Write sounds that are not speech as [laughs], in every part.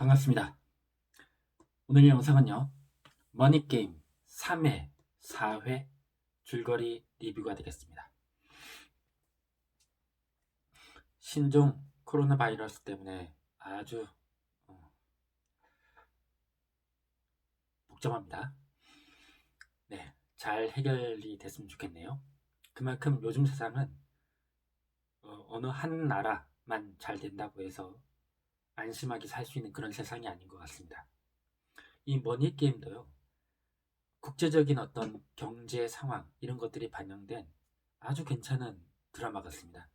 반갑습니다. 오늘 영상은요. 머니게임 3회, 4회 줄거리 리뷰가 되겠습니다. 신종 코로나 바이러스 때문에 아주 어, 복잡합니다. 네, 잘 해결이 됐으면 좋겠네요. 그만큼 요즘 세상은 어, 어느 한 나라만 잘 된다고 해서 안심하게 살 수 있는 그런 세상이 아닌 것 같습니다. 이 머니 게임도요. 국제적인 어떤 경제 상황 이런 것들이 반영된 아주 괜찮은 드라마 같습니다.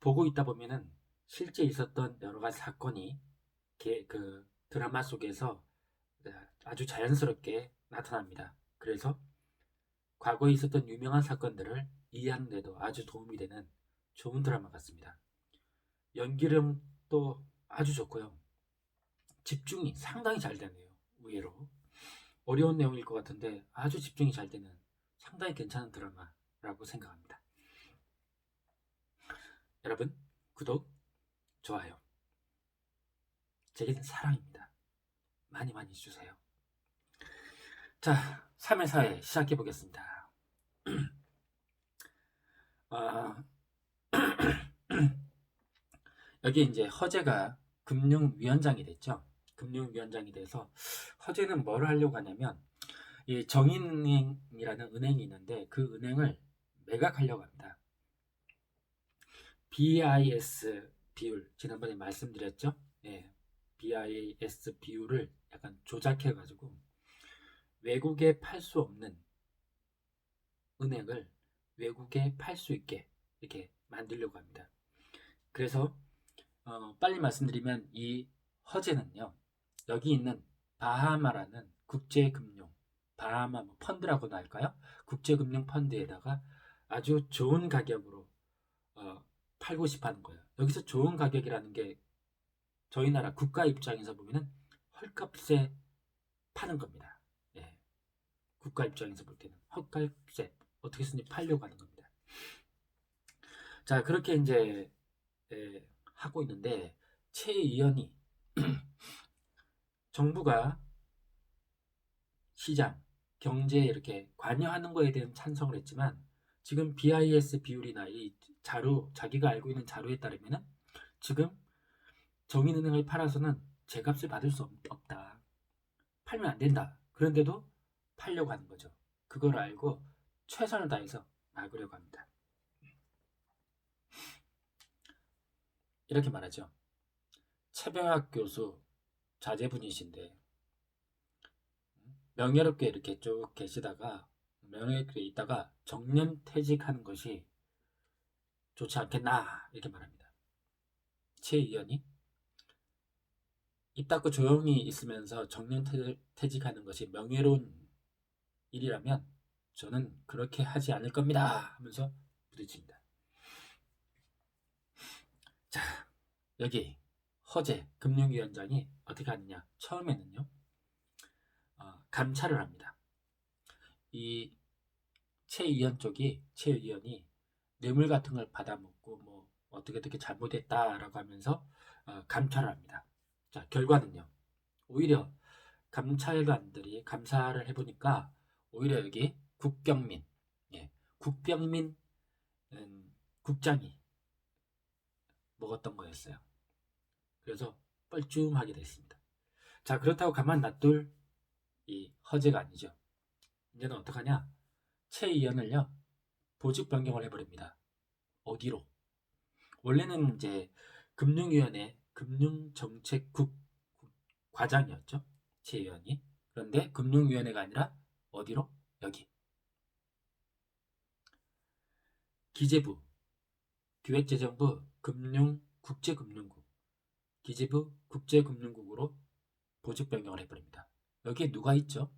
보고 있다 보면은 실제 있었던 여러 가지 사건이 게- 그 드라마 속에서 아주 자연스럽게 나타납니다. 그래서 과거에 있었던 유명한 사건들을 이해하는 데도 아주 도움이 되는 좋은 드라마 같습니다. 연기름 또 아주 좋고요. 집중이 상당히 잘 되네요. 의외로. 어려운 내용일 것 같은데 아주 집중이 잘 되는 상당히 괜찮은 드라마라고 생각합니다. 여러분, 구독, 좋아요. 제게는 사랑입니다. 많이 많이 주세요. 자, 3회 4회 시작해 보겠습니다. [clears throat] 아, [clears throat] 여기 이제 허재가 금융위원장이 됐죠. 금융위원장이 돼서 허재는 뭘 하려고 하냐면 이 정인은행이라는 은행이 있는데 그 은행을 매각하려고 합니다. BIS 비율 지난번에 말씀드렸죠. 예, BIS 비율을 약간 조작해 가지고 외국에 팔 수 없는 은행을 외국에 팔 수 있게 이렇게 만들려고 합니다. 그래서 어, 빨리 말씀드리면 이 허재는요 여기 있는 바하마라는 국제금융 바하마 뭐 펀드라고도 할까요? 국제금융 펀드에다가 아주 좋은 가격으로 어, 팔고 싶어하는 거예요. 여기서 좋은 가격이라는 게 저희 나라 국가 입장에서 보면은 헐값에 파는 겁니다. 예. 국가 입장에서 볼 때는 헐값에 어떻게 쓰니 팔려고 하는 겁니다. 자 그렇게 이제 예, 하고 있는데 최 의원이 [clears throat] 정부가 시장 경제에 이렇게 관여하는 거에 대한 찬성을 했지만 지금 BIS 비율이나 이 자료 자기가 알고 있는 자료에 따르면은 지금 정인은행을 팔아서는 제값을 받을 수 없- 없다. 팔면 안 된다. 그런데도 팔려고 하는 거죠. 그걸 알고 최선을 다해서 막으려고 합니다. 이렇게 말하죠. 최병학 교수 자제분이신데 명예롭게 이렇게 쭉 계시다가 명예롭게 있다가 정년 퇴직하는 것이 좋지 않겠나 이렇게 말합니다. 최 의원이 입 닫고 조용히 있으면서 정년 퇴- 퇴직하는 것이 명예로운 일이라면 저는 그렇게 하지 않을 겁니다 하면서 부딪힙니다. 자 여기 허재 금융위원장이 어떻게 하느냐 처음에는요 어, 감찰을 합니다. 이 최 의원 쪽이 최 의원이 뇌물 같은 걸 받아먹고 뭐 어떻게 어떻게 잘못했다라고 하면서 어, 감찰을 합니다. 자 결과는요 오히려 감찰관들이 감사를 해보니까 오히려 여기 국경민 예, 국병민 음, 국장이 먹었던 거였어요. 그래서 뻘쭘하게 됐습니다. 자 그렇다고 가만 놔둘 이 허재가 아니죠. 이제는 어떡하냐? 최 의원을요 보직 변경을 해버립니다. 어디로? 원래는 이제 금융위원회 금융정책국 과장이었죠. 최 의원이. 그런데 금융위원회가 아니라 어디로? 여기. 기재부, 기획재정부, 금융, 국제금융국, 기재부, 국제금융국으로 보직 변경을 해버립니다. 여기에 누가 있죠?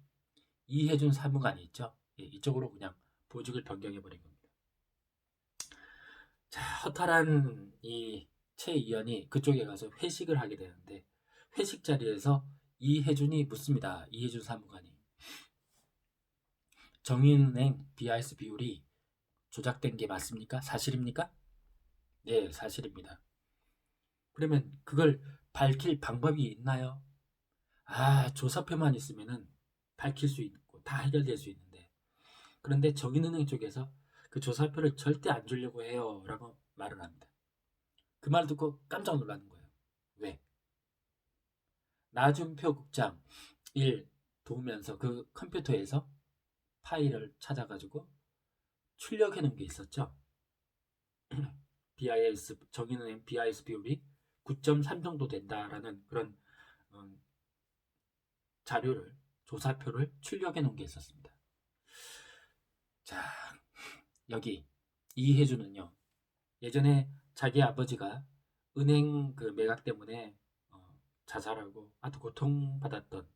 이혜준 사무관이 있죠. 예, 이쪽으로 그냥 보직을 변경해버린 겁니다. 자, 허탈한 이최 의원이 그쪽에 가서 회식을 하게 되는데 회식 자리에서 이혜준이 묻습니다. 이혜준 사무관이 정인은행 BIS 비율이 조작된 게 맞습니까? 사실입니까? 네, 사실입니다. 그러면 그걸 밝힐 방법이 있나요? 아, 조사표만 있으면은 밝힐 수 있고 다 해결될 수 있는데 그런데 정인은행 쪽에서 그 조사표를 절대 안 주려고 해요 라고 말을 합니다. 그말 듣고 깜짝 놀라는 거예요. 왜? 나준표 국장 일 도우면서 그 컴퓨터에서 파일을 찾아가지고 출력해 놓은 게 있었죠. [clears throat] BIS 정인은행 BIS 비율이 9.3 정도 된다라는 그런 음, 자료를 조사표를 출력해 놓은 게 있었습니다. 자 여기 이혜주는요 예전에 자기 아버지가 은행 그 매각 때문에 어, 자살하고 아주 고통받았던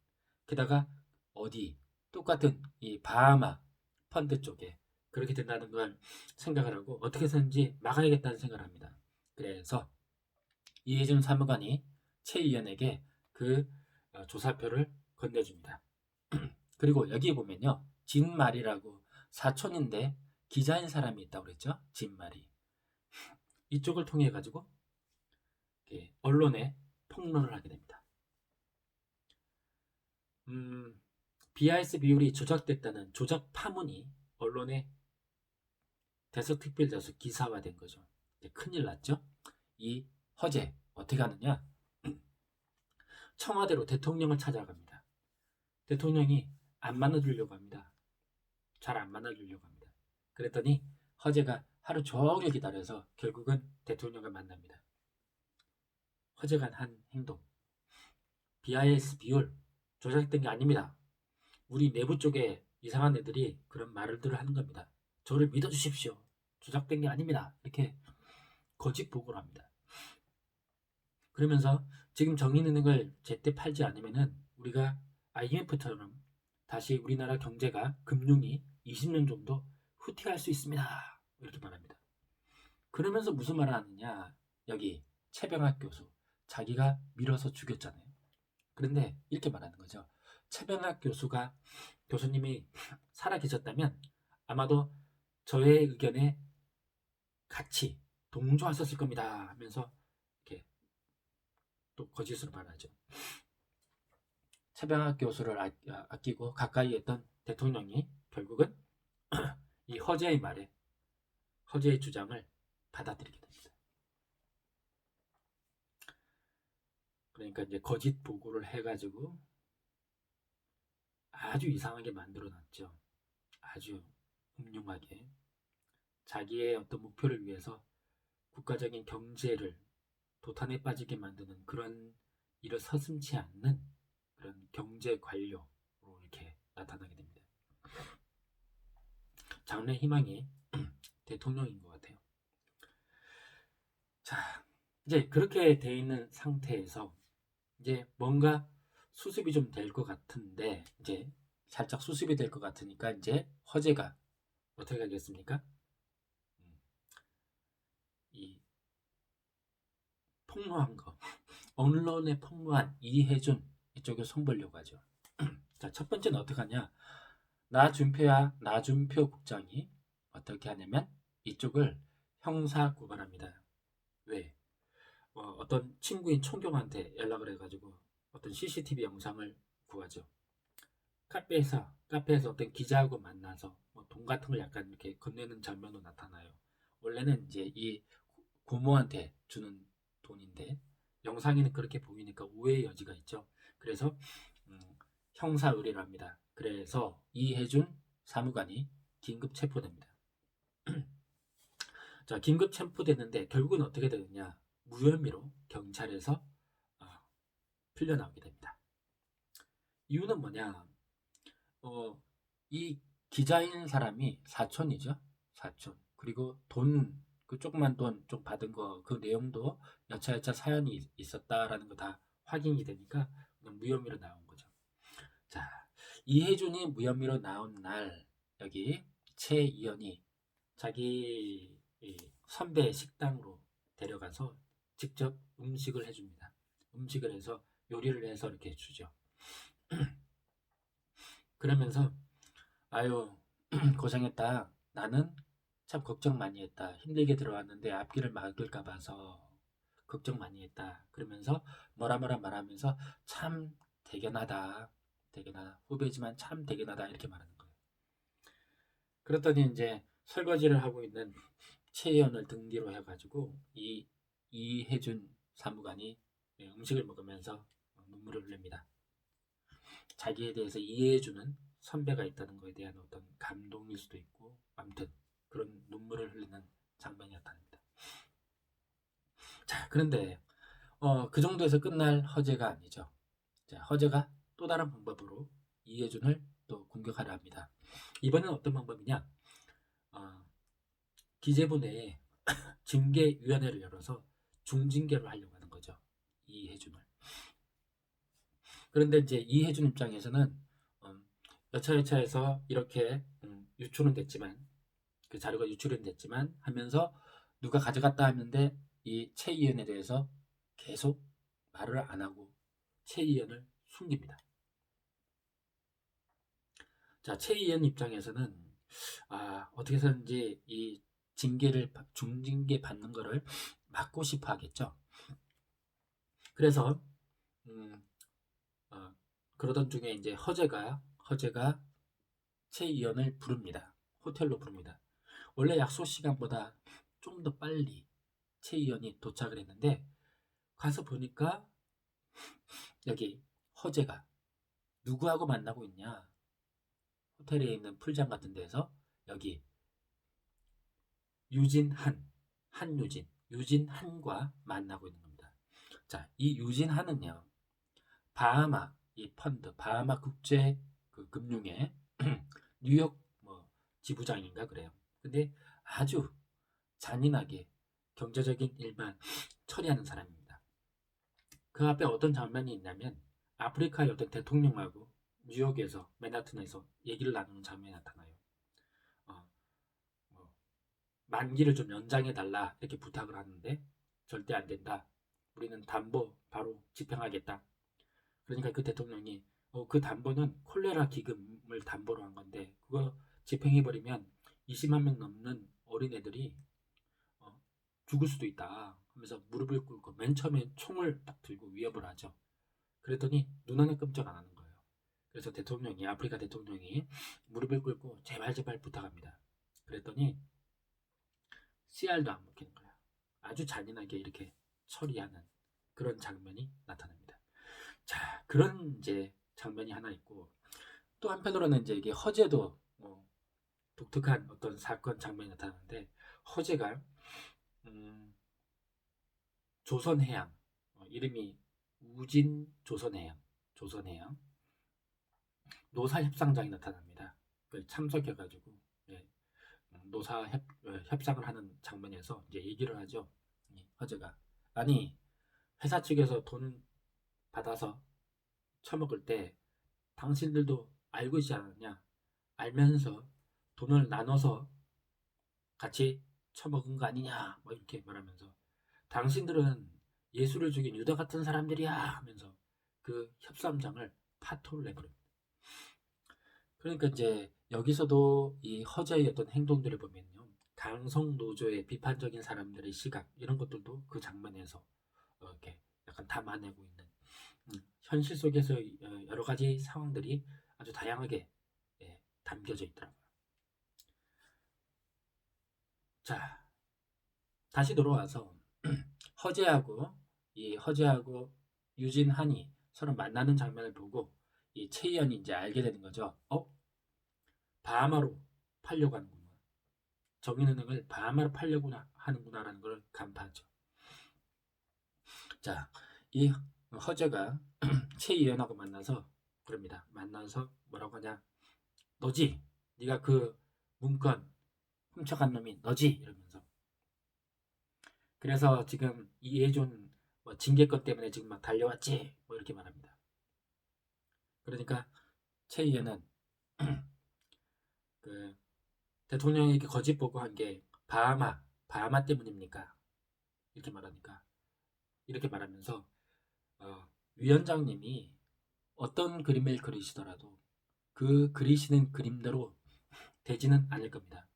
게다가 어디 똑같은 이 바하마 펀드 쪽에 그렇게 된다는 걸 생각을 하고 어떻게 해서든지 막아야겠다는 생각을 합니다. 그래서 이혜준 사무관이 최 의원에게 그 어, 조사표를 건네줍니다. [clears throat] 그리고 여기 보면요. 진말이라고 사촌인데 기자인 사람이 있다고 그랬죠. 진말이. [clears throat] 이쪽을 통해 가지고 언론에 폭로를 하게 됩니다. 음, BIS 비율이 조작됐다는 조작 파문이 언론에 대서특필돼서 기사화된 거죠. 큰일 났죠. 이 허재 어떻게 하느냐? [clears throat] 청와대로 대통령을 찾아갑니다. 대통령이 안 만나주려고 합니다. 잘 안 만나주려고 합니다. 그랬더니 허재가 하루 종일 기다려서 결국은 대통령을 만납니다. 허재가 한 행동. BIS 비율 조작된 게 아닙니다. 우리 내부 쪽에 이상한 애들이 그런 말들을 하는 겁니다. 저를 믿어주십시오. 조작된 게 아닙니다. 이렇게 거짓 보고를 합니다. 그러면서 지금 정의은행을 제때 팔지 않으면은 우리가 IMF처럼 다시 우리나라 경제가 금융이 20년 정도 후퇴할 수 있습니다. 이렇게 말합니다. 그러면서 무슨 말을 하느냐? 여기 최병학 교수 자기가 밀어서 죽였잖아요. 그런데 이렇게 말하는 거죠. 최병학 교수가 교수님이 살아 계셨다면 아마도 저의 의견에 같이 동조하셨을 겁니다 하면서 이렇게 또 거짓으로 말하죠. 최병학 교수를 아, 아끼고 가까이 했던 대통령이 결국은 [clears throat] 이 허재의 말에 허재의 주장을 받아들이게 됩니다. 그러니까 이제 거짓 보고를 해가지고 아주 이상하게 만들어 놨죠. 아주 흉흉하게 자기의 어떤 목표를 위해서 국가적인 경제를 도탄에 빠지게 만드는 그런 일을 서슴치 않는 그런 경제 관료로 이렇게 나타나게 됩니다. 장래 희망이 [clears throat] 대통령인 것 같아요. 자, 이제 그렇게 돼 있는 상태에서 이제 뭔가 수습이 좀 될 것 같은데 이제 살짝 수습이 될 것 같으니까 이제 허재가 어떻게 하겠습니까? 음, 이 폭로한 거 [laughs] 언론에 폭로한 이해준 이쪽에 손보려고 하죠. [clears throat] 자, 첫 번째는 어떻게 하냐? 나준표야 나준표 국장이 어떻게 하냐면 이쪽을 형사 고발합니다. 왜? 어, 떤 친구인 총경한테 연락을 해가지고 어떤 CCTV 영상을 구하죠. 카페에서 카페에서 어떤 기자하고 만나서 뭐 돈 같은 걸 약간 이렇게 건네는 장면도 나타나요. 원래는 이제 이 고모한테 주는 돈인데 영상에는 그렇게 보이니까 오해의 여지가 있죠. 그래서 음, 형사 의뢰를 합니다. 그래서 이해준 사무관이 긴급 체포됩니다. [clears throat] 자, 긴급 체포됐는데 결국은 어떻게 되느냐? 무혐의로 경찰에서 어, 풀려나오게 됩니다. 이유는 뭐냐? 어, 이 기자인 사람이 사촌이죠. 사촌. 그리고 돈, 그 조그만 돈 좀 받은 거, 그 내용도 여차여차 사연이 있었다라는 거 다 확인이 되니까 그냥 무혐의로 나온 거죠. 자, 이혜준이 무혐의로 나온 날, 여기 최이연이 자기 선배 식당으로 데려가서 직접 음식을 해줍니다. 음식을 해서 요리를 해서 이렇게 주죠. [clears throat] 그러면서 아유 [clears throat] 고생했다. 나는 참 걱정 많이 했다. 힘들게 들어왔는데 앞길을 막을까 봐서 걱정 많이 했다. 그러면서 뭐라 뭐라 말하면서 참 대견하다. 대견하다. 후배지만 참 대견하다. 이렇게 말하는 거예요. 그랬더니 이제 설거지를 하고 있는 최의원을 등 뒤로 해가지고 이 이혜준 사무관이 예, 음식을 먹으면서 눈물을 흘립니다. 자기에 대해서 이해해주는 선배가 있다는 것에 대한 어떤 감동일 수도 있고 아무튼 그런 눈물을 흘리는 장면이 나타납니다. 자 그런데 어, 그 정도에서 끝날 허재가 아니죠. 자, 허재가 또 다른 방법으로 이해준을 또 공격하려 합니다. 이번엔 어떤 방법이냐? 어, 기재부 내에 [coughs] 징계위원회를 열어서 중징계를 하려고 하는 거죠. 이해준을. 그런데 이제 이해준 입장에서는 음, 여차여차해서 이렇게 음, 유출은 됐지만 그 자료가 유출은 됐지만 하면서 누가 가져갔다 하는데 이 최 의원에 대해서 계속 말을 안 하고 최 의원을 숨깁니다. 자, 최 의원 입장에서는 아, 어떻게 해서든지 이 징계를 받- 중징계 받는 거를 막고 싶어 하겠죠. 그래서 음, 어, 그러던 중에 이제 허재가 허재가 최 의원을 부릅니다. 호텔로 부릅니다. 원래 약속 시간보다 좀 더 빨리 최 의원이 도착을 했는데 가서 보니까 [laughs] 여기 허재가 누구하고 만나고 있냐? 호텔에 있는 풀장 같은 데서 여기 유진한 한유진 유진한과 만나고 있는 겁니다. 자, 이 유진한은요. 바하마 이 펀드 바하마 국제 그 금융의 [clears throat] 뉴욕 뭐 지부장인가 그래요. 근데 아주 잔인하게 경제적인 일만 [sniffs] 처리하는 사람입니다. 그 앞에 어떤 장면이 있냐면 아프리카의 어떤 대통령하고 뉴욕에서 맨하튼에서 얘기를 나누는 장면이 나타나요. 어, 뭐, 만기를 좀 연장해 달라 이렇게 부탁을 하는데 절대 안 된다. 우리는 담보 바로 집행하겠다. 그러니까 그 대통령이 어, 그 담보는 콜레라 기금을 담보로 한 건데 그거 집행해 버리면 20만 명 넘는 어린애들이 어, 죽을 수도 있다. 하면서 무릎을 꿇고 맨 처음에 총을 딱 들고 위협을 하죠. 그랬더니 눈 하나 끔찍 안 하는 거예요. 그래서 대통령이 아프리카 대통령이 무릎을 꿇고 제발 제발 부탁합니다. 그랬더니 CR도 안 먹히는 거야. 아주 잔인하게 이렇게 처리하는 그런 장면이 나타납니다. 자, 그런 이제 장면이 하나 있고 또 한편으로는 이제 이게 허재도 뭐 독특한 어떤 사건 장면이 나타나는데 허재가 음, 조선해양 어, 이름이 우진 조선해양 조선해양 노사 협상장이 나타납니다. 그 참석해가지고 예, 음, 노사 협, 어, 하는 장면에서 이제 얘기를 하죠. 이 허재가 아니 회사 측에서 돈 받아서 처먹을 때 당신들도 알고 있지 않았냐? 알면서 돈을 나눠서 같이 처먹은 거 아니냐? 뭐 이렇게 말하면서 당신들은 예수를 죽인 유다 같은 사람들이야 하면서 그 협상장을 파토를 내버립니다. 그러니까 이제 여기서도 이 허재의 어떤 행동들을 보면요. 강성 노조의 비판적인 사람들의 시각 이런 것들도 그 장면에서 어, 이렇게 약간 담아내고 있는 음, 현실 속에서 어, 여러 가지 상황들이 아주 다양하게 예, 담겨져 있더라고요. 자, 다시 돌아와서 [clears throat] 허재하고 이 허재하고 유진한이 서로 만나는 장면을 보고 이 최희연이 이제 알게 되는 거죠. 어? 바하마로 팔려고 하는구나. 정인은행을 바하마로 팔려고 하는구나라는 걸 간파하죠. 자, 이 허재가 [clears throat] 최희연하고 만나서 그럽니다. 만나서 뭐라고 하냐? 너지? 네가 그 문건 훔쳐간 놈이 너지? 이러면서 그래서 지금 이해준 뭐 징계권 때문에 지금 막 달려왔지? 뭐 이렇게 말합니다. 그러니까 최희연은 [clears throat] 그 대통령에게 거짓 보고한 게 바하마 바하마 때문입니까? 이렇게 말하니까 이렇게 말하면서 어, 위원장님이 어떤 그림을 그리시더라도 그 그리시는 그림대로 [laughs] 되지는 않을 겁니다.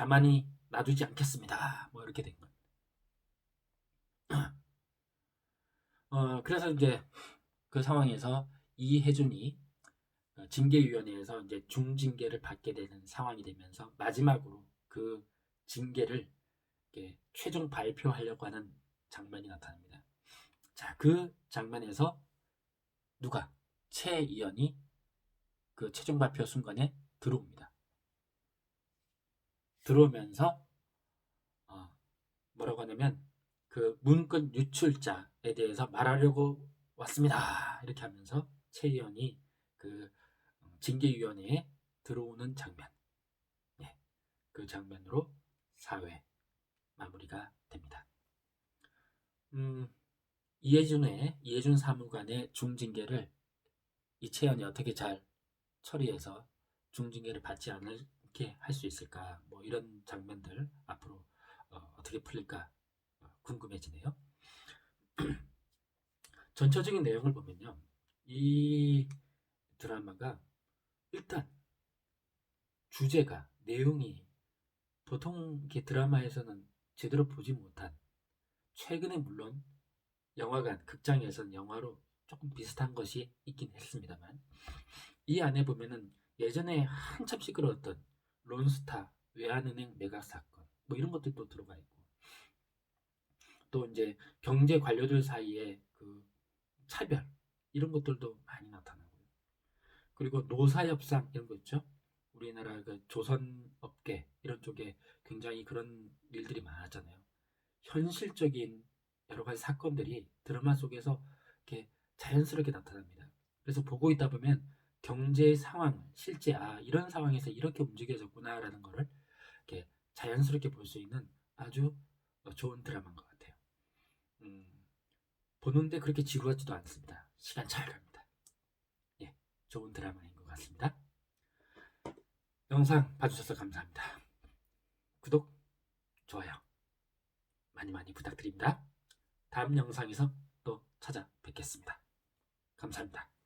가만히 놔두지 않겠습니다. 뭐 이렇게 된 거예요. [clears throat] 어, 그래서 이제 그 상황에서 이혜준이 어, 징계위원회에서 이제 중징계를 받게 되는 상황이 되면서 마지막으로 그 징계를 최종 발표하려고 하는 장면이 나타납니다. 자, 그 장면에서 누가 최이연이 그 최종 발표 순간에 들어옵니다. 들어오면서 어, 뭐라고 하냐면 그 문건 유출자에 대해서 말하려고 왔습니다. 이렇게 하면서 최 의원이 그 징계위원회에 들어오는 장면, 네, 그 장면으로 사회 마무리가 됩니다. 음, 이해준의 이해준 사무관의 중징계를 이채연이 어떻게 잘 처리해서 중징계를 받지 않 게 할 수 있을까? 뭐 이런 장면들 앞으로 어, 어떻게 풀릴까 어, 궁금해지네요. [clears throat] 전체적인 내용을 보면요, 이 드라마가 일단 주제가 내용이 보통 이렇게 드라마에서는 제대로 보지 못한 최근에 물론 영화관 극장에서는 영화로 조금 비슷한 것이 있긴 했습니다만 이 안에 보면은 예전에 한참 시끄러웠던 론스타 외환은행 매각 사건 뭐 이런 것들도 들어가 있고 또 이제 경제 관료들 사이에 그 차별 이런 것들도 많이 나타나고요. 그리고 노사 협상 이런 거 있죠. 우리나라 그 조선 업계 이런 쪽에 굉장히 그런 일들이 많았잖아요. 현실적인 여러 가지 사건들이 드라마 속에서 이렇게 자연스럽게 나타납니다. 그래서 보고 있다 보면 경제 상황, 실제 아 이런 상황에서 이렇게 움직여졌구나라는 거를 이렇게 자연스럽게 볼 수 있는 아주 좋은 드라마인 것 같아요. 음, 보는데 그렇게 지루하지도 않습니다. 시간 잘 갑니다. 예, 좋은 드라마인 것 같습니다. 영상 봐주셔서 감사합니다. 구독, 좋아요 많이 많이 부탁드립니다. 다음 영상에서 또 찾아뵙겠습니다. 감사합니다.